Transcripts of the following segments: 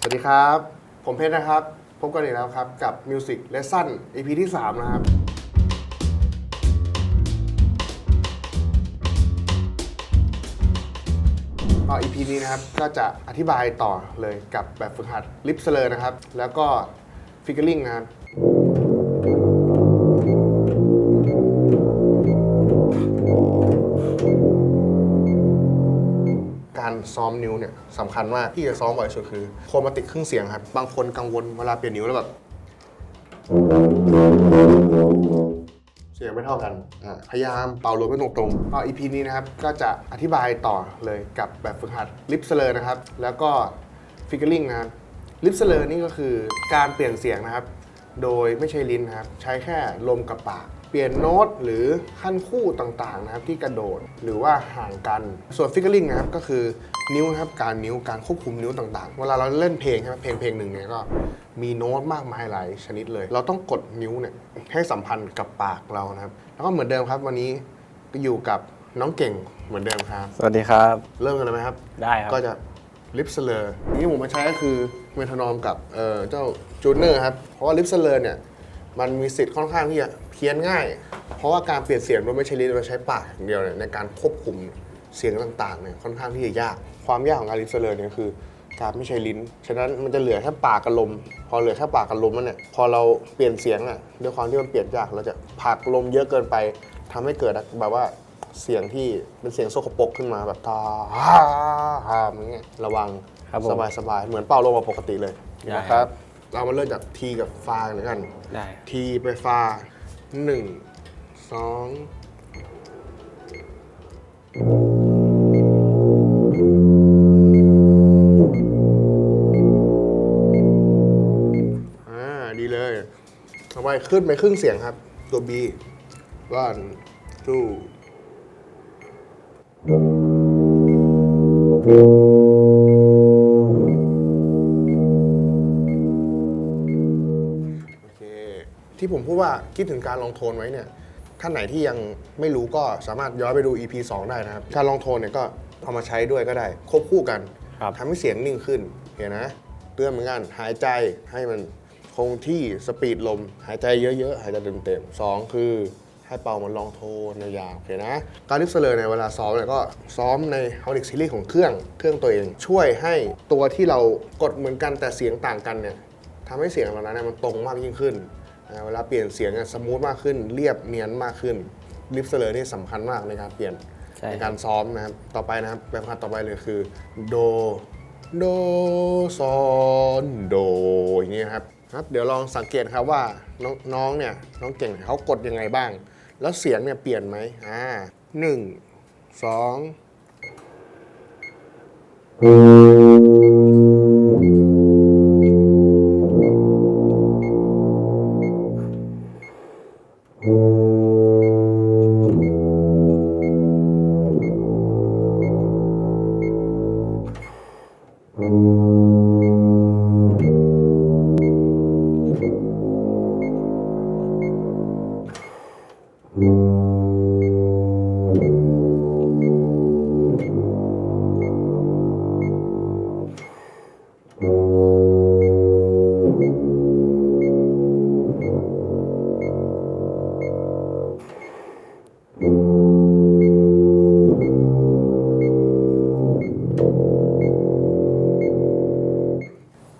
สวัสดีครับ ผมเพชรนะครับ พบกันอีกแล้วครับ กับ Music Lesson EP ที่ 3 นะครับ ก็ EP นี้นะครับ ก็จะอธิบายต่อเลยกับแบบฝึกหัดลิปเซอร์นะครับ แล้วก็ฟิกเกอร์ลิงนะครับ ซ้อมนิ้วเนี่ยสำคัญมากที่จะซ้อมบ่อยสุดคือโครมาติกครึ่งเสียงครับ บางคนกังวลเวลาเปลี่ยนนิ้วแล้วแบบเสียงไม่เท่ากัน พยายามเป่าลมให้ตรงๆก็ EP นี้นะครับ ก็จะอธิบายต่อเลยกับแบบฝึกหัดลิปเซเลอร์นะครับ แล้วก็ฟิกเกอร์ลิงนะครับลิปเซเลอร์นี่ก็คือการเปลี่ยนเสียงนะครับ โดยไม่ใช่ลิ้นนะครับ ใช้แค่ลมกับปาก เปลี่ยนโน้ตหรือขั้นคู่ต่างๆนะครับที่กระโดดหรือว่าห่างกัน ส่วนฟิกเกอร์ลิงนะครับก็คือนิ้วนะครับการนิ้วการควบคุมนิ้วต่างๆ เวลาเราเล่นเพลงใช่ไหมเพลงเพลงหนึ่งเนี่ยก็มีโน้ตมากมายหลายชนิดเลย เราต้องกดนิ้วเนี่ยให้สัมพันธ์กับปากเรานะครับ แล้วก็เหมือนเดิมครับวันนี้ก็อยู่กับน้องเก่งเหมือนเดิมครับ สวัสดีครับ เริ่มกันเลยไหมครับ ได้ครับ ก็จะลิปเซเลอร์ที่ผมมาใช้ก็คือเมทานอมกับเอ่อเจ้าจูเนอร์ครับ เพราะว่าลิปเซเลอร์เนี่ย มันมีสิทธิ์ค่อนข้างที่จะเพี้ยนง่าย เพราะว่าการเปลี่ยนเสียงโดยไม่ใช้ลิ้นเราใช้ปากอย่างเดียวเนี่ยในการควบคุมเสียงต่างๆเนี่ยค่อนข้างที่จะยาก ความยากของการลิปเซเลอร์เนี่ยคือการไม่ใช้ลิ้น ฉะนั้นมันจะเหลือแค่ปากกับลม พอเหลือแค่ปากกับลมแล้วเนี่ยพอเราเปลี่ยนเสียงอะด้วยความที่มันเปลี่ยนยากเราจะผักลมเยอะเกินไปทำให้เกิดแบบว่าเสียงที่เป็นเสียงโซกปรกขึ้นมาแบบตาฮ่าฮ่าอย่างเงี้ยระวังสบายสบายเหมือนเป่าลมมาปกติเลยนะครับ เรามาเริ่มจากทีกับฟาเลยกันได้ ทีไปฟาหนึ่งสองอ่าดีเลยต่อไปขึ้นไปครึ่งเสียงครับ ตัว B one two ที่ผมพูดว่าคิดถึงการลองโทนไว้เนี่ยท่านไหนที่ยังไม่รู้ก็สามารถย้อนไปดู EP 2 ได้นะครับ การลองโทนเนี่ยก็เอามาใช้ด้วยก็ได้ ควบคู่กันครับทำให้เสียงนิ่งขึ้นเห็นนะเตือนเหมือนกันหายใจให้มันคงที่สปีดลม หายใจเยอะๆ หายใจเต็มๆสองคือให้เป่ามันลองโทนยาวๆโอเคนะ การลิฟเซเลอร์เนี่ยเวลาซ้อมเนี่ยก็ซ้อมใน h o l i c Series ของเครื่องเครื่องตัวเอง ช่วยให้ตัวที่เรากดเหมือนกันแต่เสียงต่างกันเนี่ยทำให้เสียงเรานั้นเนยมันตรงมากยิ่งขึ้นนะ เวลาเปลี่ยนเสียงสมูทมากขึ้น เรียบเนียนมากขึ้นลิฟเซเลอร์นี่สำคัญมากในการเปลี่ยนใช่ในการซ้อมนะครับ ต่อไปนะครับแบบขั้นต่อไปเลยคือโดโดซอนโดอย่างนี้นะครับครับ เดี๋ยวลองสังเกตครับว่าน้องน้องเนี่ยน้องเก่งเขากดยังไงบ้าง แล้วเสียงเนี่ยเปลี่ยนไหมอ่าหนึ่งสอง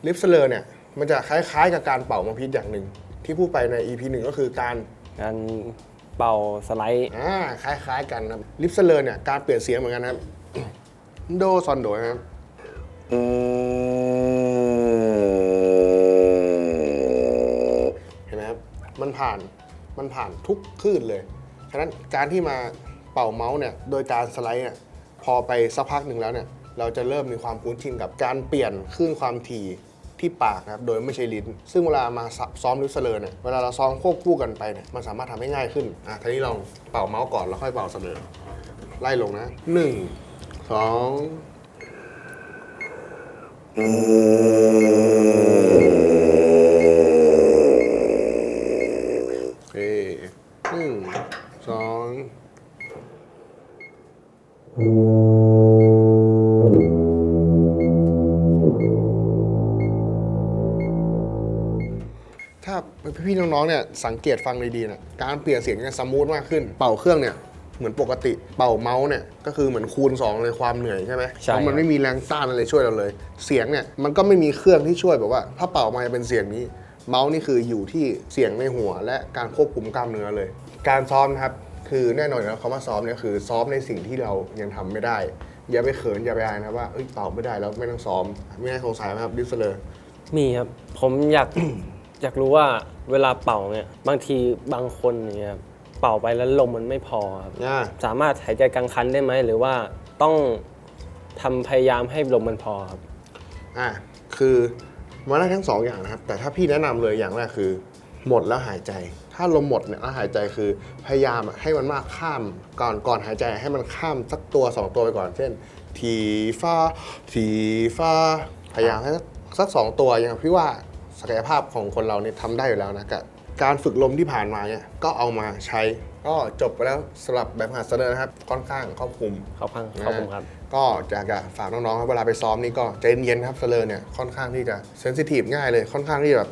ลิฟเซเลอร์เนี่ยมันจะคล้ายๆกับการเป่ามาพิษอย่างหนึ่ง ที่พูดไปใน EP หนึ่งก็คือการการเป่าสไลด์อ่าคล้ายๆกันนะครับลิปเซเลอร์เนี่ยการเปลี่ยนเสียงเหมือนกันนะครับโดซอนโดนะครับเห็นไหมครับมันผ่านมันผ่านทุกคลื่นเลยฉะนั้นการที่มาเป่าเมาส์เนี่ยโดยการสไลด์เนี่ยพอไปสักพักหนึ่งแล้วเนี่ยเราจะเริ่มมีความคุ้นชินกับการเปลี่ยนคลื่นความถี่ ที่ปากนะครับโดยไม่ใช่ลิ้น ซึ่งเวลามาซ้อมลิปเสลอเนี่ยเวลาเราซ้อมควบคู่กันไปเนี่ยมันสามารถทำให้ง่ายขึ้นอะทีนี้ลองเป่าเมาส์ก่อนแล้วค่อยเป่าเสลอไล่ลงนะหนึ่งสองอ พี่ๆน้องๆเนี่ยสังเกตฟังดีๆนะการเปลี่ยนเสียงจะสมูทมากขึ้น เป่าเครื่องเนี่ยเหมือนปกติเป่าเมาส์เนี่ยก็คือเหมือนคูณสองเลยความเหนื่อยใช่ไหมใช่ เพราะมันไม่มีแรงต้านอะไรช่วยเราเลย เสียงเนี่ยมันก็ไม่มีเครื่องที่ช่วยแบบว่า ถ้าเป่ามาจะเป็นเสียงนี้ เมาส์นี่คืออยู่ที่เสียงในหัว และการควบคุมกล้ามเนื้อเลย การซ้อมนะครับคือแน่นอนอยู่แล้วคำว่าซ้อมเนี่ยคือซ้อมในสิ่งที่เรายังทำไม่ได้ อย่าไปเขินอย่าไปอายนะครับว่าเอ้ยเป่าไม่ได้แล้วไม่ต้องซ้อมไม่ได้สงสัยไหมครับดิสเลอร์ มีครับ ผมอยาก อยากรู้ว่าเวลาเป่าเนี่ยบางทีบางคนอย่างเงี้ยครับเป่าไปแล้วลมมันไม่พอครับอ่าสามารถหายใจกลางคันได้ไหมหรือว่าต้องทำพยายามให้ลมมันพอครับ อ่าคือมาได้ทั้งสองอย่างนะครับ แต่ถ้าพี่แนะนำเลยอย่างแรกคือ หมดแล้วหายใจ ถ้าลมหมดเนี่ยแล้วหายใจคือพยายามให้มันมากข้ามก่อนก่อนหายใจให้มันข้ามสักตัวสองตัวไปก่อน เช่น ทีฟ้า ทีฟ้า พยายามให้สักสักสองตัวอย่างพี่ว่า ศักยภาพของคนเราเนี่ยทำได้อยู่แล้วนะกับการฝึกลมที่ผ่านมาเนี่ยก็เอามาใช้ ก็จบไปแล้วสำหรับแบบหัดเสนอนะครับค่อนข้างครอบคลุมขอบคุณขอบคุณครับ ก็อยากจะฝากน้องๆครับเวลาไปซ้อมนี่ก็ใจเย็นๆครับสเลอร์เนี่ยค่อนข้างที่จะเซนซิทีฟง่ายเลยค่อนข้างที่จะแบบ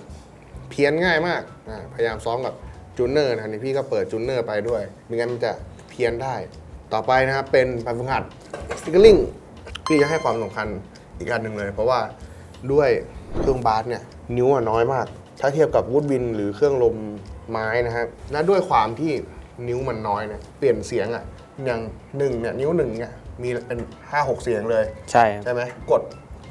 เพี้ยนง่ายมากอ่าพยายามซ้อมกับจูเนอร์นะนี่พี่ก็เปิดจูเนอร์ไปด้วยไม่งั้นมันจะเพี้ยนได้ ต่อไปนะครับเป็นการฝึกหัดสติกเกอร์ลิงพี่จะให้ความสำคัญอีกอันหนึ่งเลย เพราะว่า ด้วยเครื่องบาสเนี่ยนิ้วอะน้อยมาก ถ้าเทียบกับวูดวินหรือเครื่องลมไม้นะครับและด้วยความที่นิ้วมันน้อยเนี่ยเปลี่ยนเสียงอะอย่างหนึ่งเนี่ยนิ้วหนึ่งเนี่ยมีเป็นห้าหกเสียงเลย ใช่ครับ ใช่ไหมกด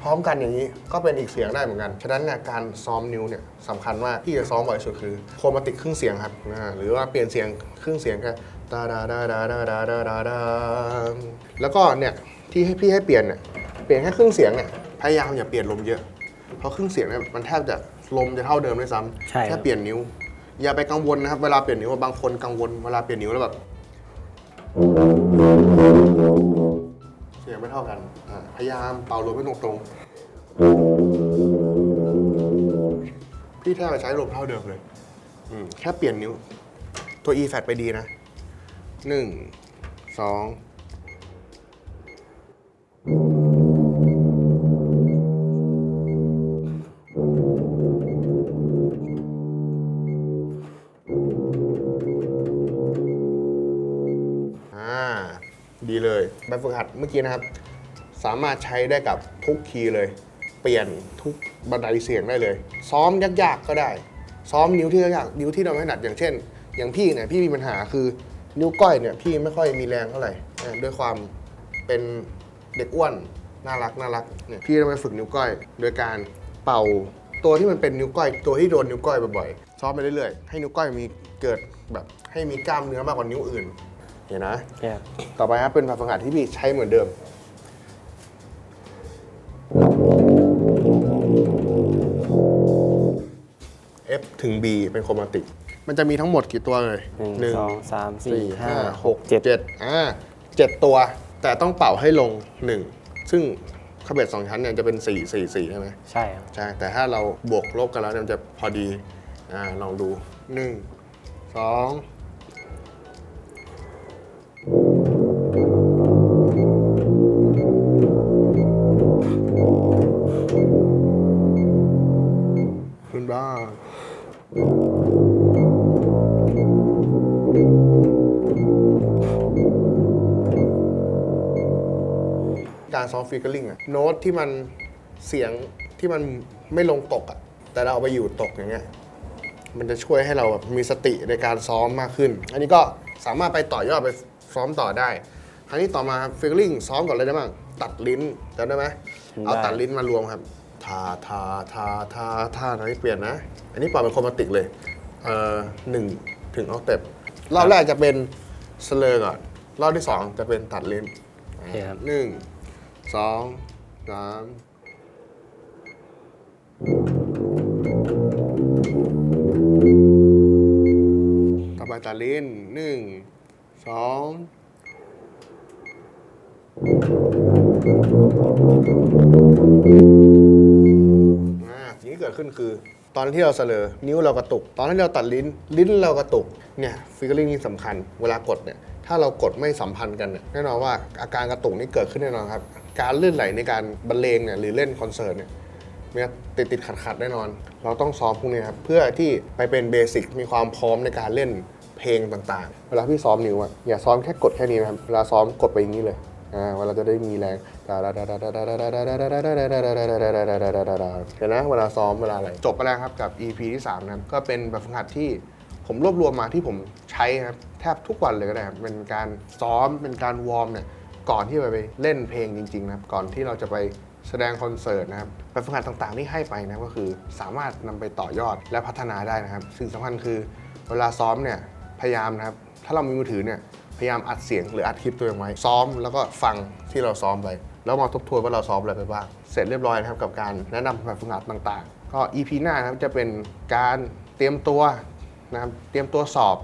พร้อมกันอย่างนี้ก็เป็นอีกเสียงได้เหมือนกัน ฉะนั้นเนี่ยการซ้อมนิ้วเนี่ยสำคัญมากที่จะซ้อมบ่อยที่สุดคือโครมาติกครึ่งเสียงครับอ่าหรือว่าเปลี่ยนเสียงครึ่งเสียงแค่ดาดาดาดาดาดาดาดาดาแล้วก็เนี่ยที่ให้พี่ให้เปลี่ยนเนี่ยเปลี่ยนแค่ครึ่งเสียงเนี่ย พยายามอย่าเปลี่ยนลมเยอะ เพราะครึ่งเสียงเนี่ยมันแทบจะลมจะเท่าเดิมด้วยซ้ใช่ำครัแค่บเปลี่ยนนิ้ว อย่าไปกังวลนะครับ เวลาเปลี่ยนนิ้วบางคนกังวลเวลาเปลี่ยนนิ้วแล้วแบบเสียงไม่เท่ากันอ่าพยายามเป่าลมให้ตรงๆพี่แทบจะใช้ลมเท่าเดิมเลยอืมแค่เปลี่ยนนิ้ว ตัว e fat ไปดีนะหนึ่งสอง ดีเลยแบบฝึกหัดเมื่อกี้นะครับ สามารถใช้ได้กับทุกคีย์เลย เปลี่ยนทุกบันไดเสียงได้เลย ซ้อมยากๆก็ได้ ซ้อมนิ้วที่ยากนิ้วที่เราไม่ถนัดอย่างเช่น อย่างพี่เนี่ยพี่มีปัญหาคือนิ้วก้อยเนี่ยพี่ไม่ค่อยมีแรงเท่าไหร่ด้วยความเป็นเด็กอ้วนน่ารักน่ารักเนี่ยพี่ต้องไปฝึกนิ้วก้อย โดยการเป่าตัวที่มันเป็นนิ้วก้อย ตัวที่โดนนิ้วก้อยบ่อยๆซ้อมไปเรื่อยๆให้นิ้วก้อยมีเกิดแบบให้มีกล้ามเนื้อมากกว่านิ้วอื่น เห็นนะเนี่ยครับต่อไปครับเป็นแบบฝึกหัดที่พี่ใช้เหมือนเดิม F ถึง B เป็นโครมาติก มันจะมีทั้งหมดกี่ตัวเลยหนึ่งสองสามสี่ห้าหกเจ็ดเจ็ดอ่าเจ็ดตัว แต่ต้องเป่าให้ลงหนึ่งซึ่งขบเบ็ดสองชั้นเนี่ยจะเป็นสี่สี่สี่ใช่ไหมใช่ครับใช่ แต่ถ้าเราบวกลบกันแล้วเนี่ยมันจะพอดี อ่าลองดูหนึ่งสอง บ้างการซ้อมฟิกเกอร์ลิงอะโน้ตที่มันเสียงที่มันไม่ลงตกอะแต่เราเอาไปอยู่ตกอย่างเงี้ยมันจะช่วยให้เราแบบมีสติในการซ้อมมากขึ้น อันนี้ก็สามารถไปต่อยอดไปซ้อมต่อได้ คราวนี้ต่อมาฟิกเกอร์ลิงซ้อมก่อนเลยได้บ้างตัดลิ้นจำได้ไหมเอาตัดลิ้นมารวมครับ ทาทาทาทาทาอันนี้เปลี่ยนนะ อันนี้ปล่อยเป็นโครมาติกเลยเอ่อหนึ่งถึงออกเต็ปรอบแรกจะเป็นสเลอร์ก่อนรอบที่สองจะเป็นตัดลิ้นโอเคครับ หนึ่งสองสามต่อไปตัดลิ้นหนึ่งสองอ่าสิ่ง ขึ้นคือ ตอนที่เราเสลอนิ้วเรากระตุก ตอนที่เราตัดลิ้น ลิ้นเรากระตุกเนี่ยฟิกเกอร์ลิงนี่สำคัญเวลากดเนี่ยถ้าเรากดไม่สัมพันธ์กันเนี่ยแน่นอนว่าอาการกระตุกนี่เกิดขึ้นแน่นอนครับ การลื่นไหลในการบรรเลงเนี่ยหรือเล่นคอนเสิร์ตเนี่ยมีติดติดขัดขัดแน่นอน เราต้องซ้อมพวกนี้ครับเพื่อที่ไปเป็นเบสิกมีความพร้อมในการเล่นเพลงต่างๆ เวลาพี่ซ้อมนิ้วอะอย่าซ้อมแค่กดแค่นี้นะครับเวลาซ้อมกดไปอย่างนี้เลย อ่าเวลาจะได้มีแรงเห็นนะเวลาซ้อมเวลาอะไรจบไปแล้วครับกับ EP ที่3นะครับก็เป็นแบบฝึกหัดที่ผมรวบรวมมาที่ผมใช้ครับแทบทุกวันเลยก็ได้ครับเป็นการซ้อมเป็นการวอร์มเนี่ยก่อนที่ไปเล่นเพลงจริงๆนะครับก่อนที่เราจะไปแสดงคอนเสิร์ตนะครับแบบฝึกหัดต่างๆที่ให้ไปนะก็คือสามารถนำไปต่อยอดและพัฒนาได้นะครับ สิ่งสำคัญคือเวลาซ้อมเนี่ยพยายามนะครับถ้าเรามีมือถือเนี่ย พยายามอัดเสียงหรืออัดคลิปตัวเองไว้ซ้อมแล้วก็ฟังที่เราซ้อมไปแล้วมาทบทวนว่าเราซ้อมอะไรไปบ้าง เสร็จเรียบร้อยนะครับกับการแนะนำแบบฝึกหัดต่างๆ ก็ EP หน้านะครับจะเป็นการเตรียมตัวนะครับเตรียมตัวสอบ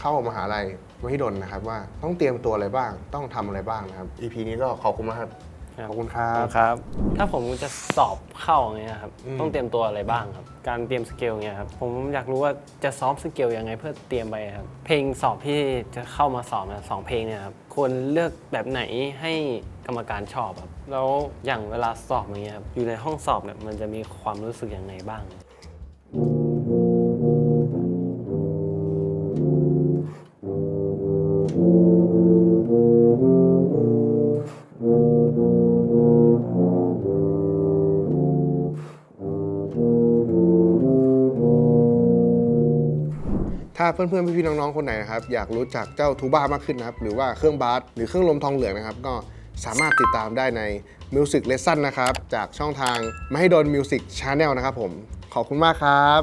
เข้ามหาลัยมหิดลนะครับว่าต้องเตรียมตัวอะไรบ้าง ต้องทำอะไรบ้างนะครับ EP นี้ก็ขอบคุณมากครับ ขอบคุณครับ ครับ ถ้าผมจะสอบเข้าอย่างเงี้ยครับ อืม ต้องเตรียมตัวอะไรบ้างครับ การเตรียมสเกลเงี้ยครับ ผมอยากรู้ว่าจะซ้อมสเกลยังไงเพื่อเตรียมไปครับ เพลงสอบที่จะเข้ามาสอบนะสองเพลงเนี่ยครับ ควรเลือกแบบไหนให้กรรมการชอบครับ แล้วอย่างเวลาสอบอย่างเงี้ยครับ อยู่ในห้องสอบเนี่ยมันจะมีความรู้สึกยังไงบ้าง ถ้าเพื่อนๆพี่ๆน้องๆคนไหนนะครับอยากรู้จักเจ้าทูบ้ามากขึ้นนะครับหรือว่าเครื่องบาสหรือเครื่องลมทองเหลืองนะครับก็สามารถติดตามได้ใน Music Lesson นะครับ จากช่องทางไม่ให้โดน Music Channel นะครับผม ขอบคุณมากครับ